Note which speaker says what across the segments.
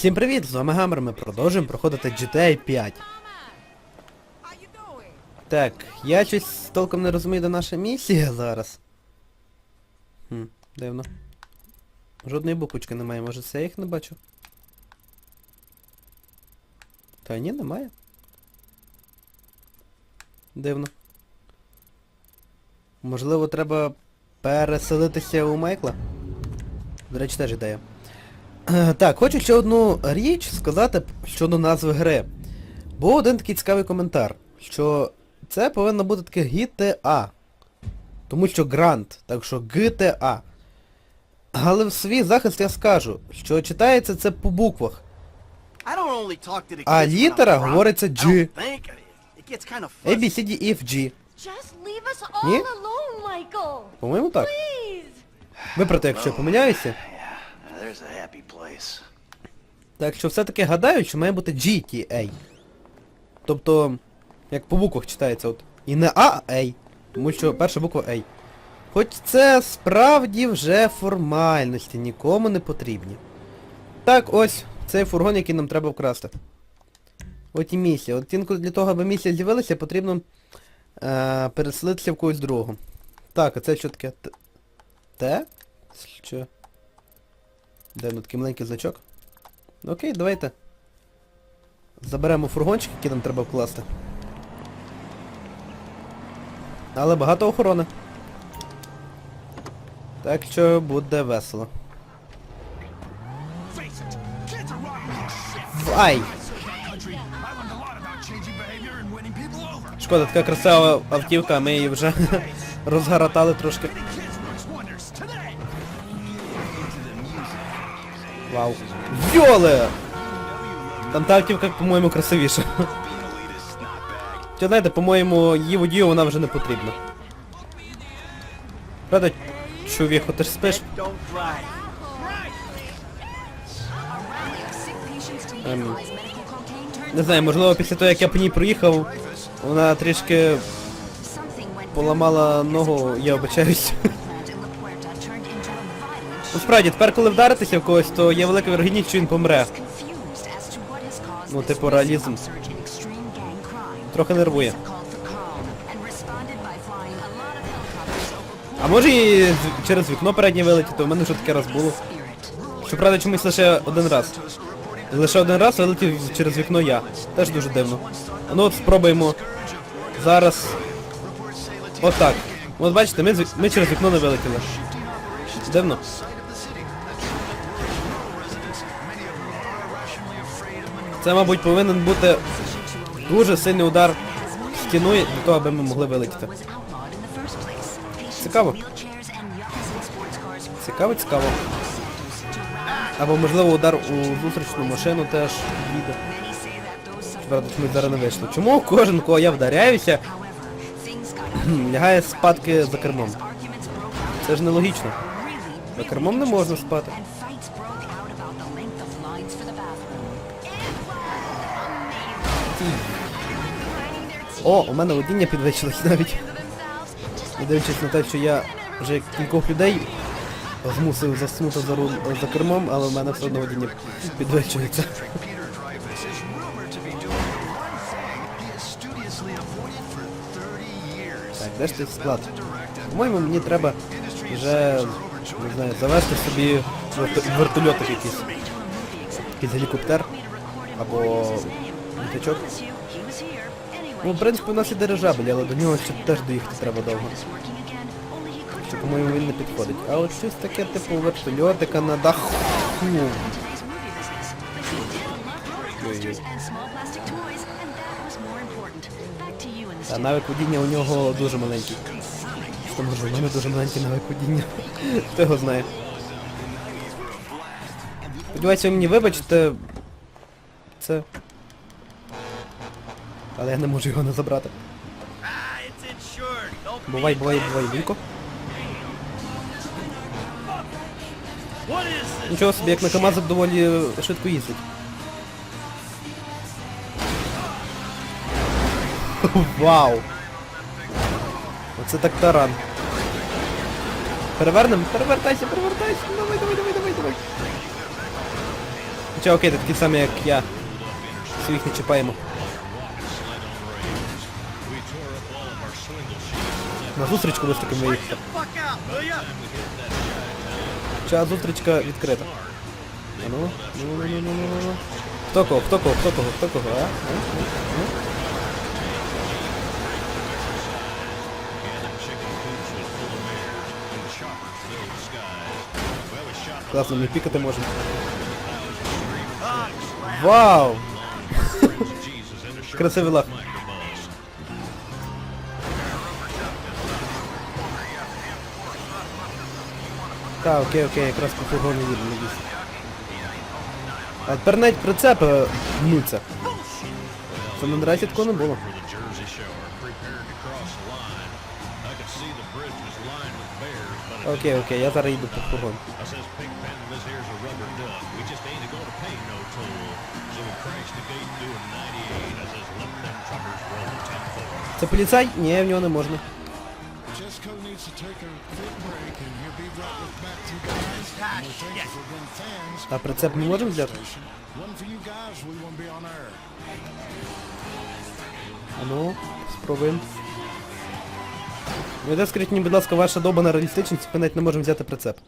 Speaker 1: Всім привіт, з вами Гамер, ми продовжуємо проходити GTA 5. Так, я щось толком не розумію, де наша місія зараз. Хм, дивно. Жодної буквочки немає, може це я їх не бачу? Та ні, немає. Дивно. Можливо, треба переселитися у Майкла? До речі, теж ідея. Е, Так, хочу ще одну річ сказати щодо назви гри. Був один такий цікавий коментар, що це повинно бути таке GTA. Тому що грант, так що GTA. Але в свій захист я скажу, що читається це по буквах.
Speaker 2: А літера говориться G.
Speaker 1: A, B, C, D, E, F, G. Ні? По-моєму так. Виправте, якщо помиляюся. Так що все-таки гадаю, що має бути GTA. Тобто, як по буквах читається, от. І не А, а A. Тому що перша буква A. Хоч це справді вже формальності, нікому не потрібні. Так, ось, цей фургон, який нам треба вкрасти. От і місія. От інколи для того, аби місія з'явилася, потрібно е, переселитися в когось другого. Так, а це що таке? Т? Т? Що? Де ну такий маленький значок? Окей, давайте. Заберемо фургончик, який нам треба вкласти. Але багато охорони. Так що буде весело. Ай! Шкода, така красива автівка, ми її вже розгаратали трошки. Вау. Йоле! Там та по-моєму, красивіша. Чи знаєте, по-моєму, її водію вона вже не потрібна. Правда, чувіху, ти ж спиш? Ем, не знаю, можливо, після того, як я по ній проїхав, вона трішки поламала ногу, я обичаюсь. Ну справді, тепер коли вдаритися в когось, то є велика вірогідність, що він помре.
Speaker 3: Ну, типу реалізм.
Speaker 1: Трохи нервує. А може і через вікно переднє вилетіти, у мене вже таке раз було. Щоправда, чомусь лише один раз. Лише один раз вилетів через вікно я. Теж дуже дивно. А Ну от спробуємо зараз. Отак. От бачите, ми, ми через вікно не вилетіли. Дивно. Це, мабуть, повинен бути дуже сильний удар в стіну для того, аби ми могли вилетіти. Цікаво. Цікаво, цікаво. Або можливо удар у зустрічну машину теж їде. Правда, чомусь зараз не вийшло. Чому кожен, кого я вдаряюся, лягає спадки за кермом? Це ж нелогічно. За кермом не можна спати. О, у мене водіння підвищилось навіть. Дивлячись на те, що я вже кількох людей змусив заснути за, руль, за кермом, але в мене все одно водіння підвищується. Так, де ж той склад? По-моєму, мені треба вже, не знаю, завести собі верт- вертольотик якийсь. Якийсь гелікоптер. Або літачок. Ну, в принципі, у нас і дирижабель, але до нього ще теж доїхати треба довго. Що, по-моєму, він не підходить. А от щось таке, типу, вертольотика на даху. Ой-ой. Навик водіння у нього дуже маленький. Що може, у мене дуже маленький навик водіння. Хто його знає. Сподіваюся, ви мені вибачите. Це. Але я не можу його не забрати. Бувай, бувай, бувай, Вілько. Нічого собі, як на КамАЗах доволі швидко їздить. Вау! Оце так таран. Перевернем? Перевертайся, перевертайся! Давай, давай, давай, давай, давай. Хоча окей, ти такий самий, як я. Своїх не чіпаємо. На зустрічку ви з таким виїхати. Ча зустрічка відкрита. А ну, ну, ну, ну, ну, ну, ну. Хто кого, хто кого, хто кого, хто кого, а? А? А? Класно, ми пікати можемо. Вау! Красивий лах. Так, окей, окей, якраз по фургону не бійся. А тепер навіть прицепи мнуться. Це на драйсі такого не було. Окей, окей, я зараз їду по фургону. Це поліцай? Ні, в нього не можна.
Speaker 4: Needs to take a quick break and he'll be right with back to you guys. And we thank for being fans.
Speaker 1: А прицеп не можемо взяти?
Speaker 4: One for you guys, we won't be on air.
Speaker 1: А ну, спробуємо. Ну, йде, скажіть мені, будь ласка, ваша доба на реалістичність, ми навіть не можемо взяти прицеп.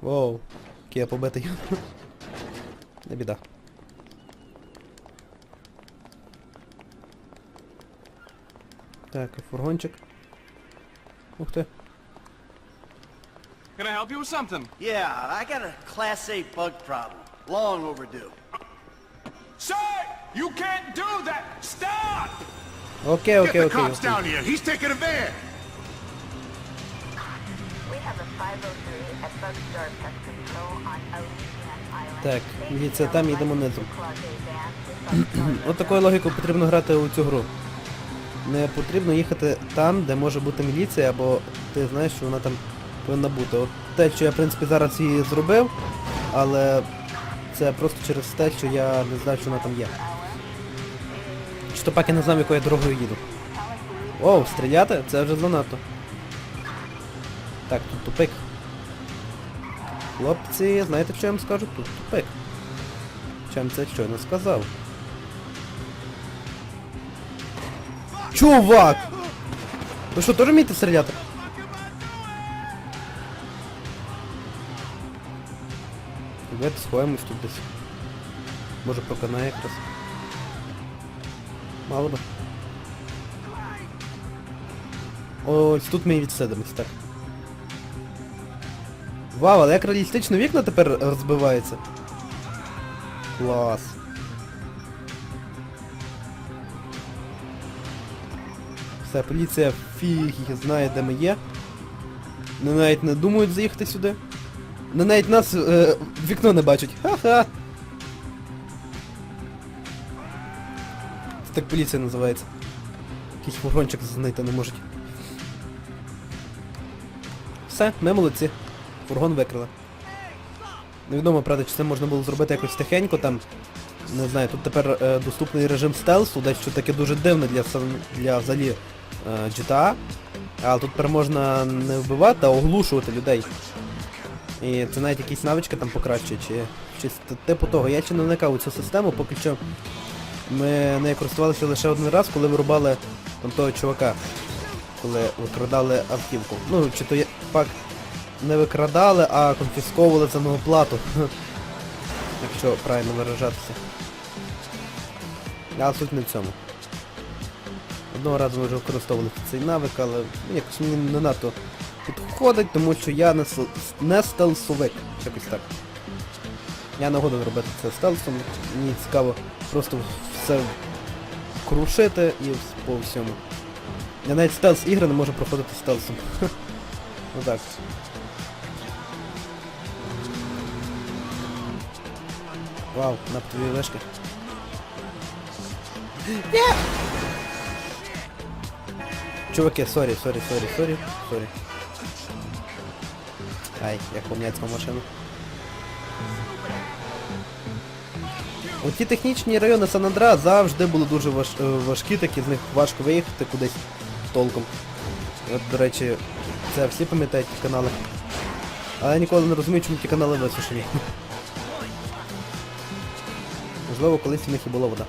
Speaker 1: Воу. Який я побитий. Не біда. Так, і фургончик. Ух ти.
Speaker 5: Can I help you with something?
Speaker 2: Yeah, I got a Class A bug problem. Long overdue.
Speaker 5: Sir! You can't do that! Stop!
Speaker 1: Okay, Окей, окей, окей. окей.
Speaker 4: down here. He's taking a van.
Speaker 6: We have a 503 at Bugstore Pest Control on Ocean Island.
Speaker 1: Так, міліція там, їдемо
Speaker 6: Bugstore
Speaker 1: От такою логікою потрібно грати у цю гру. Не потрібно їхати там, де може бути міліція, або ти знаєш, що вона там повинна бути. От те, що я в принципі зараз її зробив, але це просто через те, що я не знаю, що вона там є. Чи то пак не знав, якою я дорогою їду. Оу, стріляти? Це вже занадто. Так, тут тупик. Хлопці, знаєте, що я вам скажу? Тут тупик. Чим це щойно сказав? Чувак! Ви що, теж вмієте стріляти? Давайте сховаємось тут десь. Може проканає якраз. Мало би. Ось тут ми і відсидимось, так. Вау, але як реалістично вікна тепер розбиваються. Клас. Все, поліція фіг знає, де ми є. Вони навіть не думають заїхати сюди. Вони навіть нас е, вікно не бачать. Ха-ха. Це так поліція називається. Якийсь фургончик знайти не можуть. Все, ми молодці. Фургон викрили. Невідомо, правда, чи це можна було зробити якось тихенько там. Не знаю, тут тепер е, доступний режим стелсу, дещо таке дуже дивне для для взагалі GTA. Але тут тепер можна не вбивати, а оглушувати людей. І це навіть якісь навички там покращує, чи щось типу того. Я ще не вникав цю систему, поки що ми нею користувалися лише один раз, коли вирубали там того чувака. Коли викрадали автівку. Ну, чи то є пак не викрадали, а конфісковували за нову плату. Якщо правильно виражатися. Але суть не в цьому. Одного разу ми вже використовували цей навик, але якось мені не надто підходить, тому що я не, не стелсовик. Якось так. Я не годен робити це стелсом. Мені цікаво просто все крушити і по всьому. Я навіть стелс ігри не можу проходити стелсом. ну так. Вау, наптові вишки. Чуваки, сорі, сорі, сорі, сорі, сорі. Ай, як помняться машину. Оті технічні райони Сан-Андреа завжди були дуже важ, е, важкі, такі з них важко виїхати кудись толком. От, до речі, це всі пам'ятають ті канали. Але я ніколи не розумію, чому ті канали висушені. Можливо, колись в них і була вода.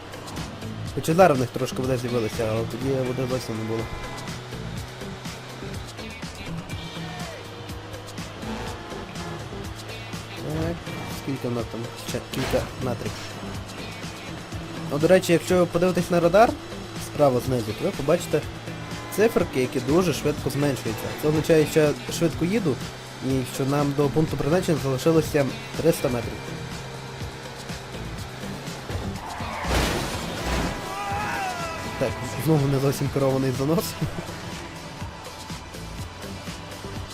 Speaker 1: Хоча зараз в них трошки вода з'явилася, але тоді води зовсім не було. Скільки в нас там? Ще кілька метрів. Ну, до речі, якщо ви подивитесь на радар, справа знизу, то ви побачите циферки, які дуже швидко зменшуються. Це означає, що я швидко їду і що нам до пункту призначення залишилося 300 метрів. Так, знову не зовсім керований занос.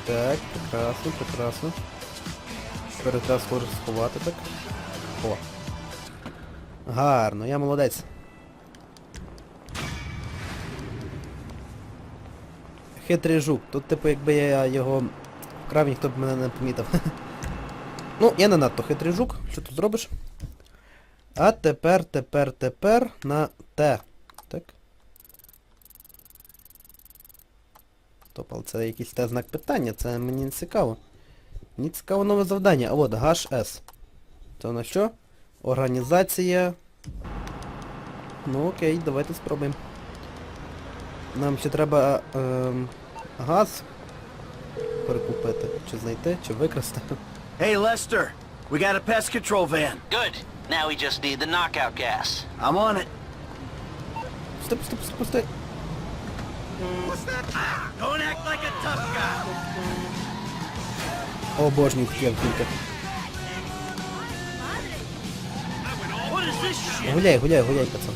Speaker 1: Так, прекрасно, прекрасно. Треба схоже сховати так. О. Гарно, я молодець. Хитрий жук. Тут, типу, якби я його вкрав, ніхто б мене не помітив. ну, я не надто хитрий жук. Що тут зробиш? А тепер, тепер, тепер на Т. Так. Стоп, але це якийсь Т знак питання, це мені не цікаво. Мені цікаво нове завдання. А от, GASH-S. Це на що? Організація. Ну окей, давайте спробуємо. Нам ще треба ем, газ перекупити. Чи знайти, чи викрасти.
Speaker 2: Hey, Lester. We got a pest control van.
Speaker 7: Good. Now we just need the knockout gas.
Speaker 2: I'm on it.
Speaker 1: Стоп, стоп, стоп, стоп.
Speaker 2: Don't act like a tough guy.
Speaker 1: Обожнюю такі автівки.
Speaker 2: Is?
Speaker 1: Гуляй, гуляй, гуляй, пацан.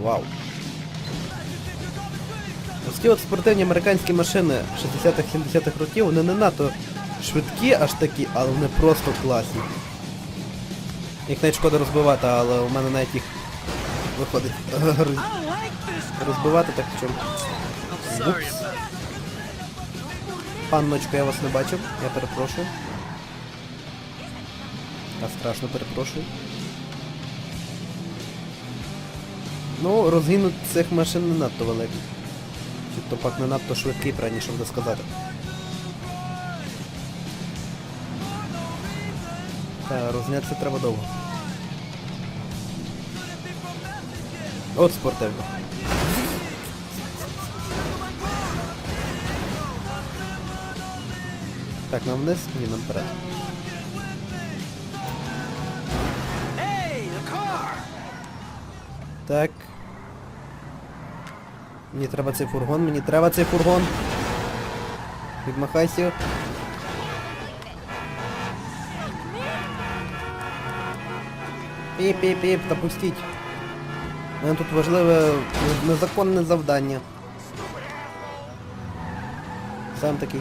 Speaker 1: Вау. Ось от спортивні американські машини 60-х-70-х років, вони не надто швидкі аж такі, але вони просто класні. Їх навіть шкода розбивати, але у мене навіть їх виходить розбивати так в чому. Упс. Панночко, я вас не бачив, я перепрошую. Я страшно перепрошую. Ну, розгін цих машин не надто великий. То пак не надто швидкий, правильніше буде сказати. Та, рознятися треба довго. От спортивно. Так, нам вниз? Ні, нам вперед. Так. Мені треба цей фургон, мені треба цей фургон. Відмахайся. Піп-піп-піп, та пустіть. У мене тут важливе незаконне завдання. Сам такий.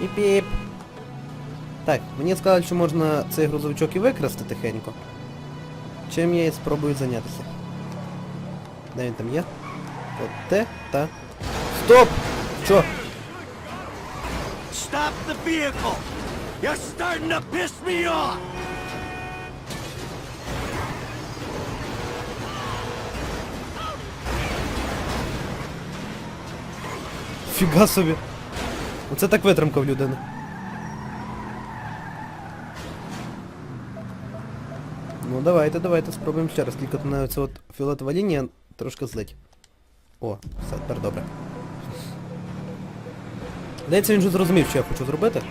Speaker 1: Піп-піп. Так, мені сказали, що можна цей грузовичок і викрасти тихенько. Чим я і спробую зайнятися. Де він там є? От те, та. Стоп! Що?
Speaker 2: Stop the vehicle! You're starting to piss me off!
Speaker 1: Фіга собі. Оце так витримка в людини. Ну давайте, давайте спробуємо ще раз. Тільки на оця от фіолетова лінія трошки злить. О, все, тепер добре. Здається, він вже зрозумів, що я хочу зробити.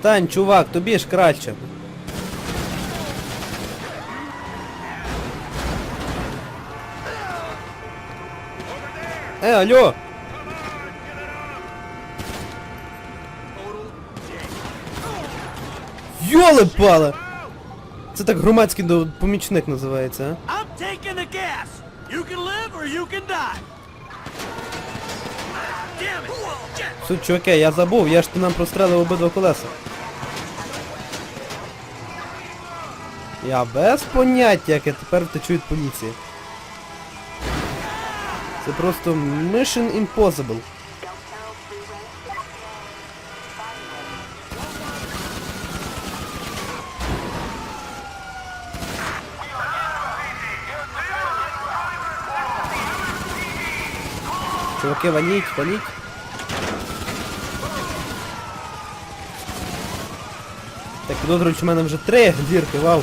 Speaker 1: Стань, чувак, тобі ж краще. Е, алло! Йоли пале! Це так громадський помічник називається, а? Суть, чуваки, я забув, я ж ти нам прострелив обидва колеса. Я без поняття, як я тепер втечу від поліції. Це просто Mission Impossible. Чуваки, валіть, валіть. Так, підозрюю, що в мене вже три дірки, вау.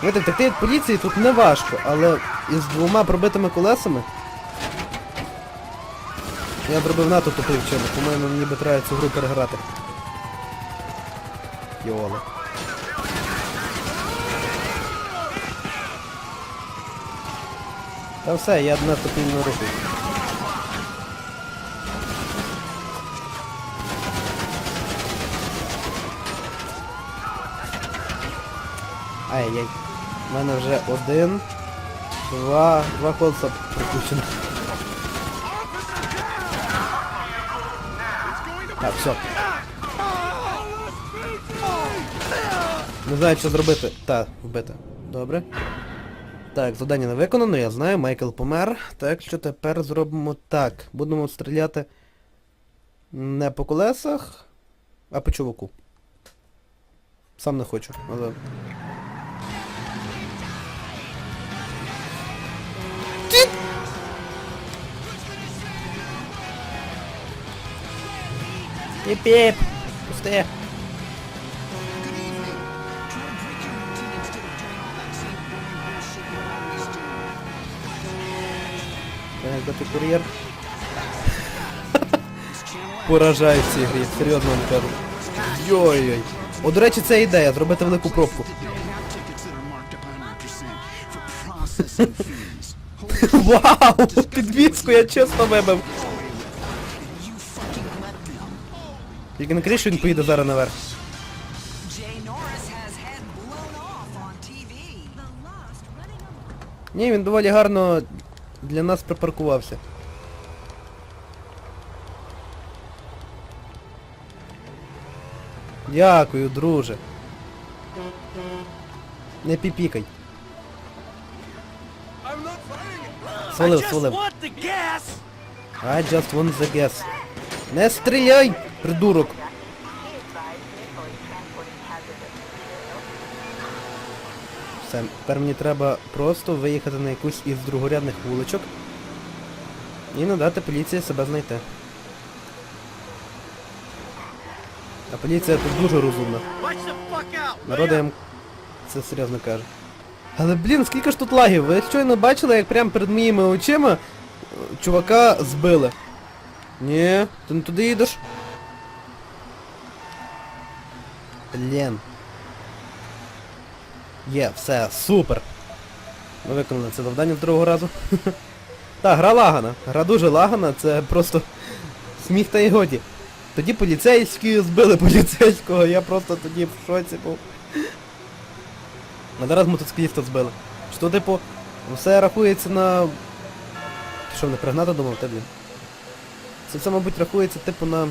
Speaker 1: Знаєте, втекти від поліції тут не важко, але із двома пробитими колесами я зробив НАТО тупий вчинок, по-моєму, ніби треба цю гру переграти. Йоле. Та все, я надто пильно рухаю. Ай-яй. У мене вже один, два, два колеса пропущено. Так, все. Не знаю, що зробити. Та, вбити. Добре. Так, завдання не виконано, я знаю, Майкл помер. Так що тепер зробимо так. Будемо стріляти не по колесах, а по чуваку. Сам не хочу, але... Піп-піп! Пусти! Де ти кур'єр? Поражаю в грі, серйозно вам кажу. Йой-йой. О, до речі, це ідея, зробити велику пробку. Вау! Підвіску я чесно вибив. Тільки не криш, він поїде зараз наверх. Ні, він доволі гарно для нас припаркувався. Дякую, друже. Не піпікай. Свалив, свалив. I just want the gas. Не стріляй, придурок. Все, тепер мені треба просто виїхати на якусь із другорядних вуличок і надати поліції себе знайти. А поліція тут дуже розумна. Вам це серйозно кажу. Але блін, скільки ж тут лагів? Ви щойно бачили, як прямо перед моїми очима е, чувака збили. Ні, ти не туди їдеш. Блін. Є, все, супер. Ми виконали це завдання з другого разу. Так, гра лагана. Гра дуже лагана, це просто сміх та й годі. Тоді поліцейські збили поліцейського, я просто тоді в шоці був. А зараз мотоцикліста збили. Що, типу, все рахується на... Що, не пригнати думав, ти, блін? Це все, мабуть, рахується, типу, на...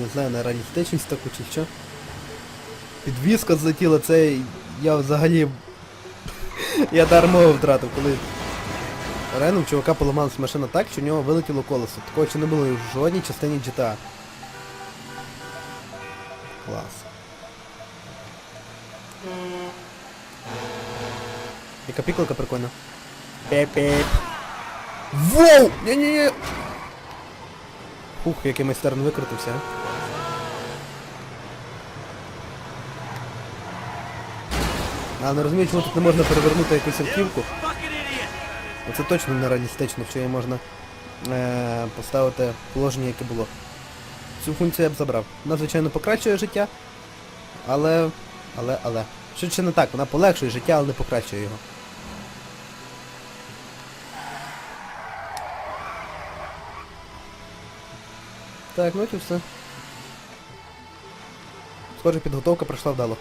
Speaker 1: Не знаю, на реалістичність таку чи що. Підвізка злетіла, це я взагалі... я дармовий втратив, коли... Реально у чувака поламалась машина так, що у нього вилетіло колесо. Такого ще не було в жодній частині GTA. Клас. Яка піклика прикольна. Піп-піп. Воу! Ні-ні-ні! Фух, який майстерно викрутився, а. А, не розумію, чому тут не можна перевернути якусь автівку. Оце точно не реалістично, що її можна е, поставити положення, яке було. Цю функцію я б забрав. Вона, звичайно, покращує життя, але... але, але. Ще не так, вона полегшує життя, але не покращує його. Так, ну і все. Схоже, підготовка пройшла вдало.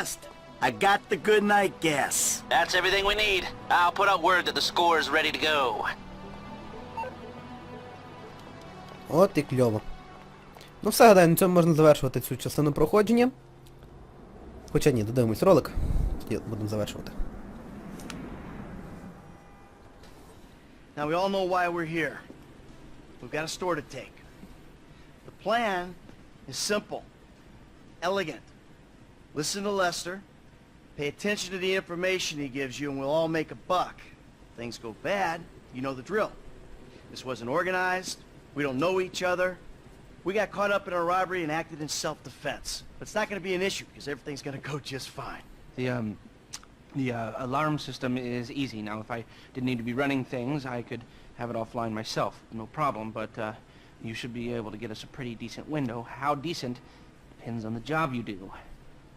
Speaker 2: Hey, Lest. I got the good night gas.
Speaker 7: That's everything we need. I'll put out word that the score is ready to go.
Speaker 1: От і кльово. Ну все, гадаю, на цьому можна завершувати цю частину проходження. Хоча ні, додивимось ролик. І будемо завершувати.
Speaker 2: Now we all know why we're here. We've got a store to take. The plan is simple, elegant. Listen to Lester, pay attention to the information he gives you, and we'll all make a buck. If things go bad, you know the drill. This wasn't organized. We don't know each other. We got caught up in a robbery and acted in self-defense. But it's not going to be an issue because everything's going to go just fine.
Speaker 8: The, um, the uh, alarm system is easy. Now, if I didn't need to be running things, I could have it offline myself. No problem, but uh, you should be able to get us a pretty decent window. How decent depends on the job you do.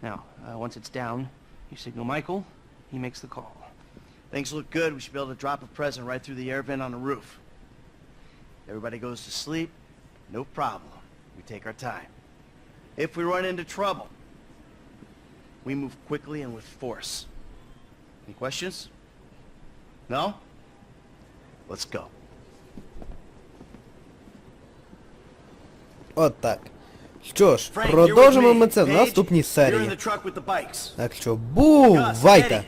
Speaker 8: Now, uh, once it's down, you signal Michael, he makes the call.
Speaker 2: Things look good. We should be able to drop a present right through the air vent on the roof. Everybody goes to sleep. No problem. We take our time. If we run into trouble, we move quickly and with force. Any questions? No? Let's go.
Speaker 1: От так. Що ж, продовжимо ми це в наступній серії. Так що бувайте!